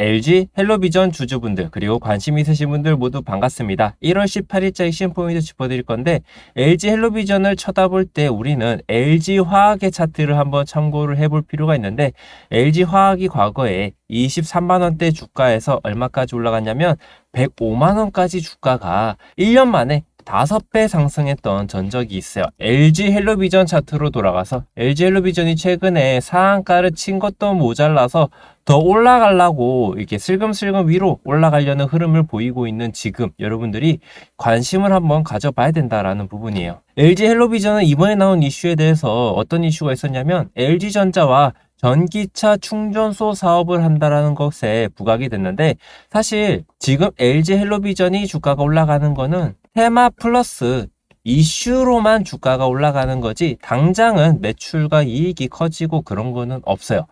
LG 헬로비전 주주분들 그리고 관심 있으신 분들 모두 반갑습니다. 1월 18일자 핵심 포인트 짚어드릴 건데 LG 헬로비전을 쳐다볼 때 우리는 LG 화학의 차트를 한번 참고를 해볼 필요가 있는데 LG 화학이 과거에 23만 원대 주가에서 얼마까지 올라갔냐면 105만 원까지 주가가 1년 만에 5배 상승했던 전적이 있어요. LG 헬로비전 차트로 돌아가서 LG 헬로비전이 최근에 상한가를 친 것도 모자라서 더 올라가려고 이렇게 슬금슬금 위로 올라가려는 흐름을 보이고 있는 지금 여러분들이 관심을 한번 가져봐야 된다라는 부분이에요. LG 헬로비전은 이번에 나온 이슈에 대해서 어떤 이슈가 있었냐면 LG전자와 전기차 충전소 사업을 한다라는 것에 부각이 됐는데 사실 지금 LG 헬로비전이 주가가 올라가는 거는 테마 플러스 이슈로만 주가가 올라가는 거지 당장은 매출과 이익이 커지고 그런 거는 없어요.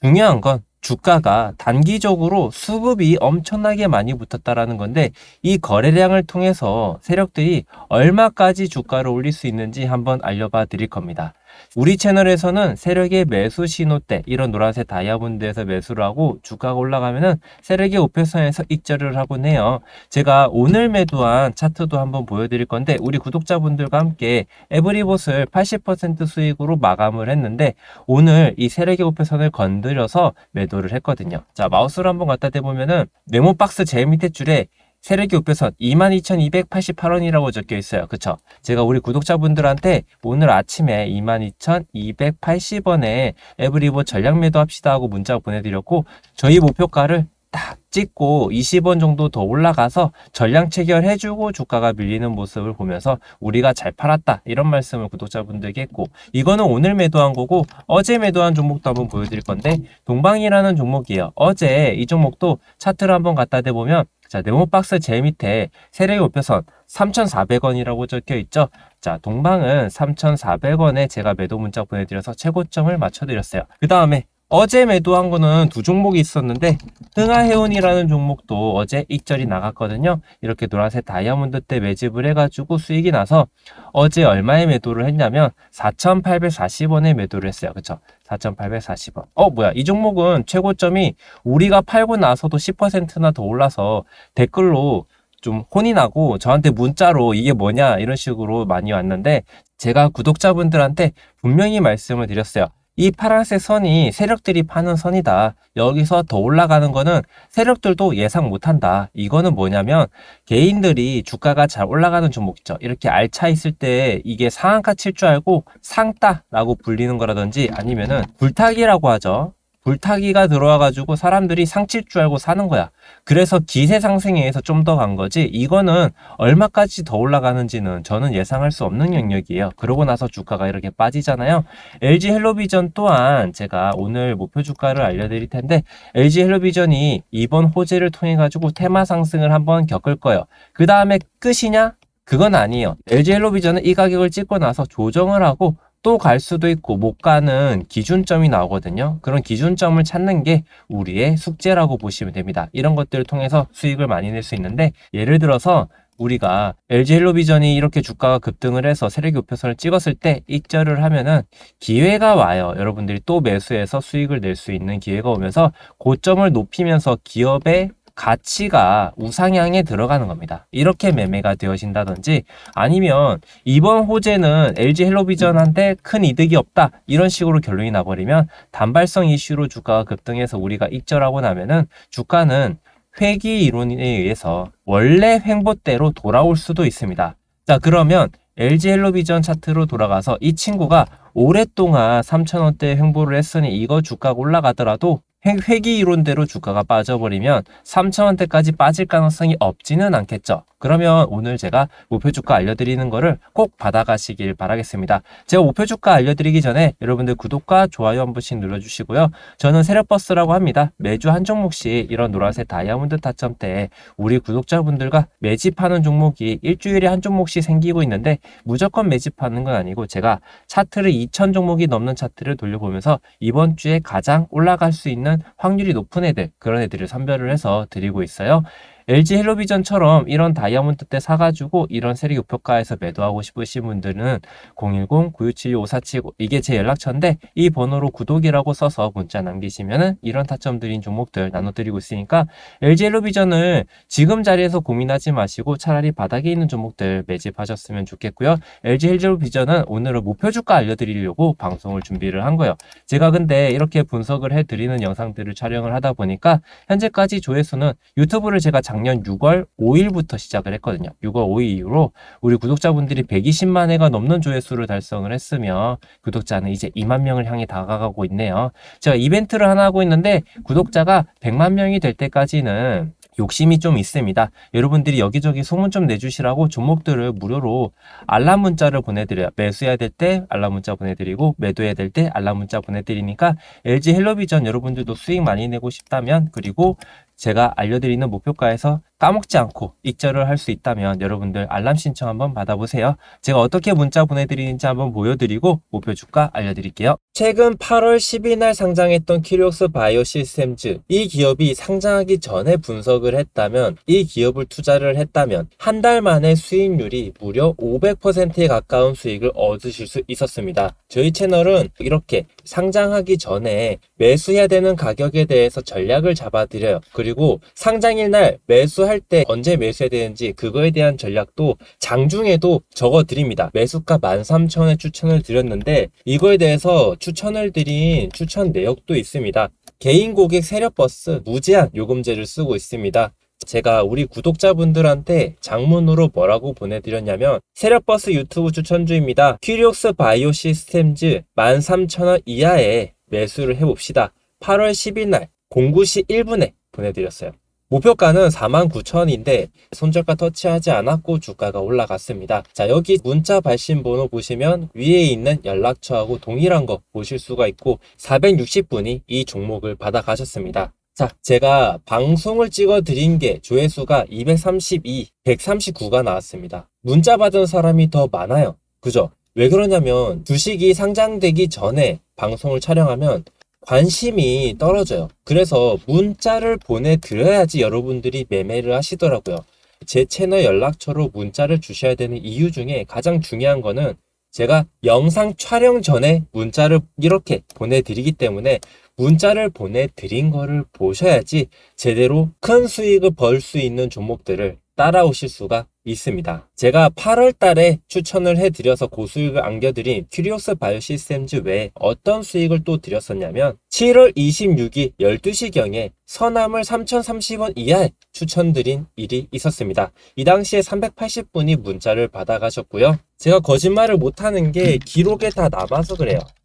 중요한 건 주가가 단기적으로 수급이 엄청나게 많이 붙었다라는 건데 이 거래량을 통해서 세력들이 얼마까지 주가를 올릴 수 있는지 한번 알려봐 드릴 겁니다. 우리 채널에서는 세력의 매수 신호 때 이런 노란색 다이아몬드에서 매수를 하고 주가가 올라가면은 세력의 우표선에서 익절을 하곤 해요. 제가 오늘 매도한 차트도 한번 보여드릴 건데 우리 구독자분들과 함께 에브리봇을 80% 수익으로 마감을 했는데 오늘 이 세력의 우표선을 건드려서 매도를 했거든요. 자 마우스를 한번 갖다 대보면은 네모 박스 제일 밑에 줄에 세력의 우표선 22,288원이라고 적혀 있어요. 그쵸? 제가 우리 구독자분들한테 오늘 아침에 22,280원에 에브리보 전략 매도 합시다 하고 문자 보내드렸고 저희 목표가를 딱 찍고 20원 정도 더 올라가서 전량 체결해주고 주가가 밀리는 모습을 보면서 우리가 잘 팔았다 이런 말씀을 구독자분들께 했고 이거는 오늘 매도한 거고 어제 매도한 종목도 한번 보여드릴 건데 동방이라는 종목이에요. 어제 이 종목도 차트를 한번 갖다 대보면 자 네모박스 제일 밑에 세력의 목표선 3,400원이라고 적혀 있죠. 자 동방은 3,400원에 제가 매도 문자 보내드려서 최고점을 맞춰드렸어요. 그 다음에 어제 매도한 거는 두 종목이 있었는데 흥하해운이라는 종목도 어제 익절이 나갔거든요. 이렇게 노란색 다이아몬드 때 매집을 해가지고 수익이 나서 어제 얼마에 매도를 했냐면 4,840원에 매도를 했어요. 그쵸? 4,840원. 어, 뭐야. 이 종목은 최고점이 우리가 팔고 나서도 10%나 더 올라서 댓글로 좀 혼이 나고 저한테 문자로 이게 뭐냐 이런 식으로 많이 왔는데 제가 구독자분들한테 분명히 말씀을 드렸어요. 이 파란색 선이 세력들이 파는 선이다. 여기서 더 올라가는 거는 세력들도 예상 못한다. 이거는 뭐냐면 개인들이 주가가 잘 올라가는 종목 있죠. 이렇게 알차 있을 때 이게 상한가 칠 줄 알고 상따라고 불리는 거라든지 아니면은 불타기라고 하죠. 불타기가 들어와가지고 사람들이 상칠 줄 알고 사는 거야. 그래서 기세 상승에 의해서 좀 더 간 거지. 이거는 얼마까지 더 올라가는지는 저는 예상할 수 없는 영역이에요. 그러고 나서 주가가 이렇게 빠지잖아요. LG 헬로비전 또한 제가 오늘 목표 주가를 알려드릴 텐데 LG 헬로비전이 이번 호재를 통해 가지고 테마 상승을 한번 겪을 거예요. 그 다음에 끝이냐? 그건 아니에요. LG 헬로비전은 이 가격을 찍고 나서 조정을 하고 또 갈 수도 있고 못 가는 기준점이 나오거든요. 그런 기준점을 찾는 게 우리의 숙제라고 보시면 됩니다. 이런 것들을 통해서 수익을 많이 낼 수 있는데 예를 들어서 우리가 LG 헬로비전이 이렇게 주가가 급등을 해서 세력의 우표선을 찍었을 때 익절을 하면은 기회가 와요. 여러분들이 또 매수해서 수익을 낼 수 있는 기회가 오면서 고점을 높이면서 기업의 가치가 우상향에 들어가는 겁니다. 이렇게 매매가 되어진다든지 아니면 이번 호재는 LG 헬로비전한테 큰 이득이 없다 이런 식으로 결론이 나버리면 단발성 이슈로 주가가 급등해서 우리가 익절하고 나면은 주가는 회귀 이론에 의해서 원래 횡보대로 돌아올 수도 있습니다. 자 그러면 LG 헬로비전 차트로 돌아가서 이 친구가 오랫동안 3,000원대 횡보를 했으니 이거 주가가 올라가더라도 회귀 이론대로 주가가 빠져버리면 3,000원대까지 빠질 가능성이 없지는 않겠죠. 그러면 오늘 제가 목표 주가 알려드리는 거를 꼭 받아가시길 바라겠습니다. 제가 목표 주가 알려드리기 전에 여러분들 구독과 좋아요 한 번씩 눌러주시고요. 저는 세력버스라고 합니다. 매주 한 종목씩 이런 노란색 다이아몬드 타점 때 우리 구독자분들과 매집하는 종목이 일주일에 한 종목씩 생기고 있는데 무조건 매집하는 건 아니고 제가 차트를 2,000 종목이 넘는 차트를 돌려보면서 이번 주에 가장 올라갈 수 있는 확률이 높은 애들 그런 애들을 선별을 해서 드리고 있어요. LG 헬로비전처럼 이런 다이아몬드 때 사가지고 이런 세력 목표가에서 매도하고 싶으신 분들은 010-9672-5479 이게 제 연락처인데 이 번호로 구독이라고 써서 문자 남기시면은 이런 타점들인 종목들 나눠드리고 있으니까 LG 헬로비전을 지금 자리에서 고민하지 마시고 차라리 바닥에 있는 종목들 매집하셨으면 좋겠고요. LG 헬로비전은 오늘은 목표 주가 알려드리려고 방송을 준비를 한 거예요. 제가 근데 이렇게 분석을 해드리는 영상들을 촬영을 하다 보니까 현재까지 조회수는 유튜브를 제가 작년 6월 5일부터 시작을 했거든요. 6월 5일 이후로 우리 구독자분들이 120만 회가 넘는 조회수를 달성을 했으며 구독자는 이제 2만 명을 향해 다가가고 있네요. 제가 이벤트를 하나 하고 있는데 구독자가 100만 명이 될 때까지는 욕심이 좀 있습니다. 여러분들이 여기저기 소문 좀 내주시라고 종목들을 무료로 알람 문자를 보내드려요. 매수해야 될 때 알람 문자 보내드리고 매도해야 될 때 알람 문자 보내드리니까 LG 헬로비전 여러분들도 수익 많이 내고 싶다면 그리고 제가 알려드리는 목표가에서 까먹지 않고 익절을 할 수 있다면 여러분들 알람 신청 한번 받아보세요. 제가 어떻게 문자 보내드리는지 한번 보여드리고 목표 주가 알려드릴게요. 최근 8월 10일 날 상장했던 키리옥스 바이오 시스템즈 이 기업이 상장하기 전에 분석을 했다면 이 기업을 투자를 했다면 한 달 만에 수익률이 무려 500%에 가까운 수익을 얻으실 수 있었습니다. 저희 채널은 이렇게 상장하기 전에 매수해야 되는 가격에 대해서 전략을 잡아드려요. 그리고 상장일 날 매수할 때 언제 매수해야 되는지 그거에 대한 전략도 장중에도 적어드립니다. 매수가 13,000원에 추천을 드렸는데 이거에 대해서 추천을 드린 추천 내역도 있습니다. 개인 고객 세력 버스 무제한 요금제를 쓰고 있습니다. 제가 우리 구독자분들한테 장문으로 뭐라고 보내드렸냐면 세력버스 유튜브 추천주입니다. 퀴리옥스 바이오 시스템즈 13,000원 이하에 매수를 해봅시다. 8월 10일 날 09시 1분에 보내드렸어요. 목표가는 49,000원인데 손절가 터치하지 않았고 주가가 올라갔습니다. 자 여기 문자 발신 번호 보시면 위에 있는 연락처하고 동일한 거 보실 수가 있고 460분이 이 종목을 받아가셨습니다. 자, 제가 방송을 찍어 드린 게 조회수가 232, 139가 나왔습니다. 문자 받은 사람이 더 많아요. 그죠? 왜 그러냐면 주식이 상장되기 전에 방송을 촬영하면 관심이 떨어져요. 그래서 문자를 보내드려야지 여러분들이 매매를 하시더라고요. 제 채널 연락처로 문자를 주셔야 되는 이유 중에 가장 중요한 거는 제가 영상 촬영 전에 문자를 이렇게 보내드리기 때문에 문자를 보내드린 거를 보셔야지 제대로 큰 수익을 벌 수 있는 종목들을 따라오실 수가 있습니다. 제가 8월 달에 추천을 해드려서 고수익을 안겨드린 큐리오스 바이오 시스템즈 외에 어떤 수익을 또 드렸었냐면 7월 26일 12시경에 선암을 3,030원 이하에 추천드린 일이 있었습니다. 이 당시에 380분이 문자를 받아가셨고요. 제가 거짓말을 못하는 게 기록에 다 남아서 그래요.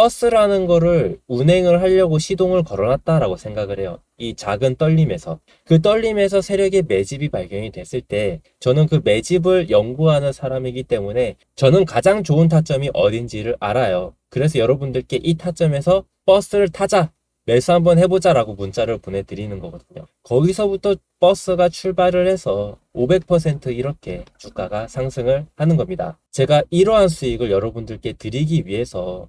버스라는 거를 운행을 하려고 시동을 걸어놨다라고 생각을 해요. 이 작은 떨림에서. 그 떨림에서 세력의 매집이 발견이 됐을 때 저는 그 매집을 연구하는 사람이기 때문에 저는 가장 좋은 타점이 어딘지를 알아요. 그래서 여러분들께 이 타점에서 버스를 타자! 매수 한번 해보자라고 문자를 보내드리는 거거든요. 거기서부터 버스가 출발을 해서 500% 이렇게 주가가 상승을 하는 겁니다. 제가 이러한 수익을 여러분들께 드리기 위해서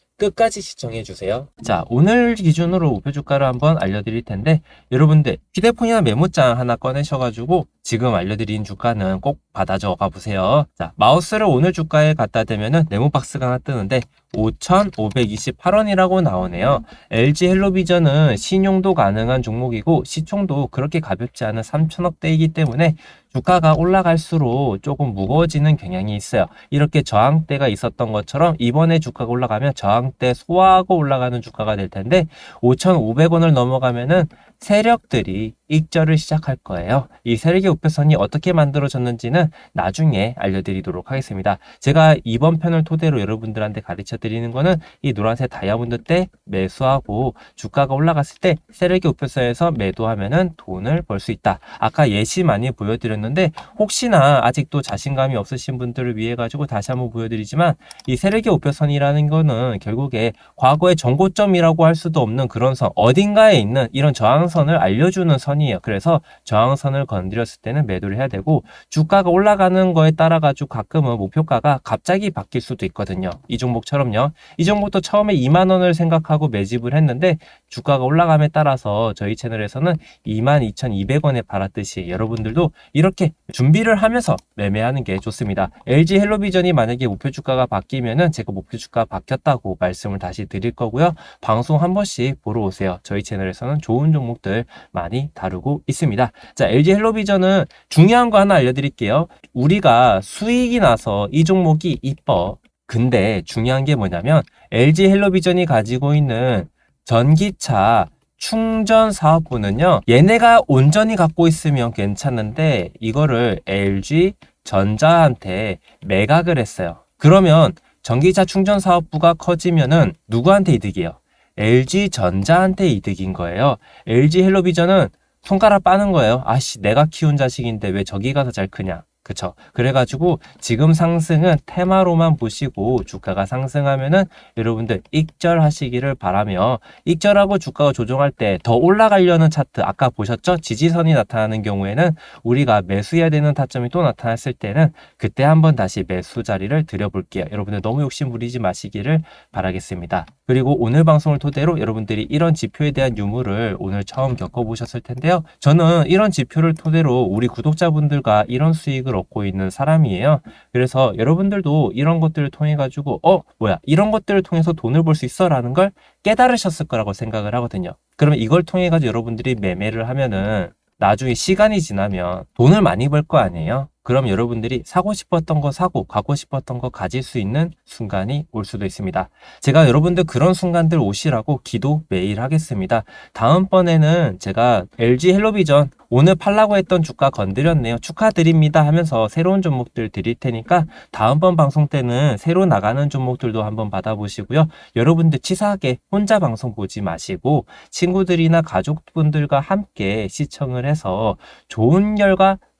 끝까지 시청해 주세요. 자, 오늘 기준으로 우표 주가를 한번 알려드릴 텐데 여러분들 휴대폰이나 메모장 하나 꺼내셔가지고 지금 알려드린 주가는 꼭 받아 적어 보세요. 자, 마우스를 오늘 주가에 갖다 대면은 네모 박스가 하나 뜨는데 5,528원이라고 나오네요. LG 헬로비전은 신용도 가능한 종목이고 시총도 그렇게 가볍지 않은 3천억대이기 때문에 주가가 올라갈수록 조금 무거워지는 경향이 있어요. 이렇게 저항대가 있었던 것처럼 이번에 주가가 올라가면 저항대 소화하고 올라가는 주가가 될 텐데 5,500원을 넘어가면은 세력들이 익절을 시작할 거예요. 이 세력의 우표선이 어떻게 만들어졌는지는 나중에 알려드리도록 하겠습니다. 제가 이번 편을 토대로 여러분들한테 가르쳐 드리는 거는 이 노란색 다이아몬드 때 매수하고 주가가 올라갔을 때 세력의 우표선에서 매도하면은 돈을 벌 수 있다. 아까 예시 많이 보여드렸는데 혹시나 아직도 자신감이 없으신 분들을 위해 가지고 다시 한번 보여드리지만 이 세력의 우표선이라는 거는 결국에 과거의 정고점이라고 할 수도 없는 그런 선 어딘가에 있는 이런 저항선을 알려주는 선이 에요. 그래서 저항선을 건드렸을 때는 매도를 해야 되고 주가가 올라가는 거에 따라 가지고 가끔은 목표가가 갑자기 바뀔 수도 있거든요. 이 종목처럼요. 이 종목도 처음에 2만 원을 생각하고 매집을 했는데 주가가 올라감에 따라서 저희 채널에서는 22,200원에 팔았듯이 여러분들도 이렇게 준비를 하면서 매매하는 게 좋습니다. LG 헬로비전이 만약에 목표 주가가 바뀌면은 제가 목표 주가 바뀌었다고 말씀을 다시 드릴 거고요. 방송 한 번씩 보러 오세요. 저희 채널에서는 좋은 종목들 많이 다루 고 있습니다. 자, LG 헬로비전은 중요한 거 하나 알려드릴게요. 우리가 수익이 나서 이 종목이 이뻐. 근데 중요한 게 뭐냐면 LG 헬로비전이 가지고 있는 전기차 충전 사업부는요, 얘네가 온전히 갖고 있으면 괜찮은데, 이거를 LG 전자한테 매각을 했어요. 그러면 전기차 충전 사업부가 커지면은 누구한테 이득이에요? LG 전자한테 이득인 거예요. LG 헬로비전은 손가락 빠는 거예요. 아씨, 내가 키운 자식인데 왜 저기 가서 잘 크냐? 그쵸. 그래가지고 지금 상승은 테마로만 보시고 주가가 상승하면은 여러분들 익절하시기를 바라며 익절하고 주가가 조정할 때 더 올라가려는 차트 아까 보셨죠? 지지선이 나타나는 경우에는 우리가 매수해야 되는 타점이 또 나타났을 때는 그때 한번 다시 매수 자리를 드려볼게요. 여러분들 너무 욕심 부리지 마시기를 바라겠습니다. 그리고 오늘 방송을 토대로 여러분들이 이런 지표에 대한 유무를 오늘 처음 겪어보셨을 텐데요. 저는 이런 지표를 토대로 우리 구독자분들과 이런 수익을 얻고 있는 사람이에요. 그래서 여러분들도 이런 것들을 통해 가지고 어 뭐야 이런 것들을 통해서 돈을 벌 수 있어라는 걸 깨달으셨을 거라고 생각을 하거든요. 그러면 이걸 통해 가지고 여러분들이 매매를 하면은 나중에 시간이 지나면 돈을 많이 벌 거 아니에요? 그럼 여러분들이 사고 싶었던 거 사고 갖고 싶었던 거 가질 수 있는 순간이 올 수도 있습니다. 제가 여러분들 그런 순간들 오시라고 기도 매일 하겠습니다. 다음번에는 제가 LG 헬로비전 오늘 팔라고 했던 주가 건드렸네요. 축하드립니다 하면서 새로운 종목들 드릴 테니까 다음번 방송 때는 새로 나가는 종목들도 한번 받아보시고요. 여러분들 치사하게 혼자 방송 보지 마시고 친구들이나 가족분들과 함께 시청을 해서 좋은 결과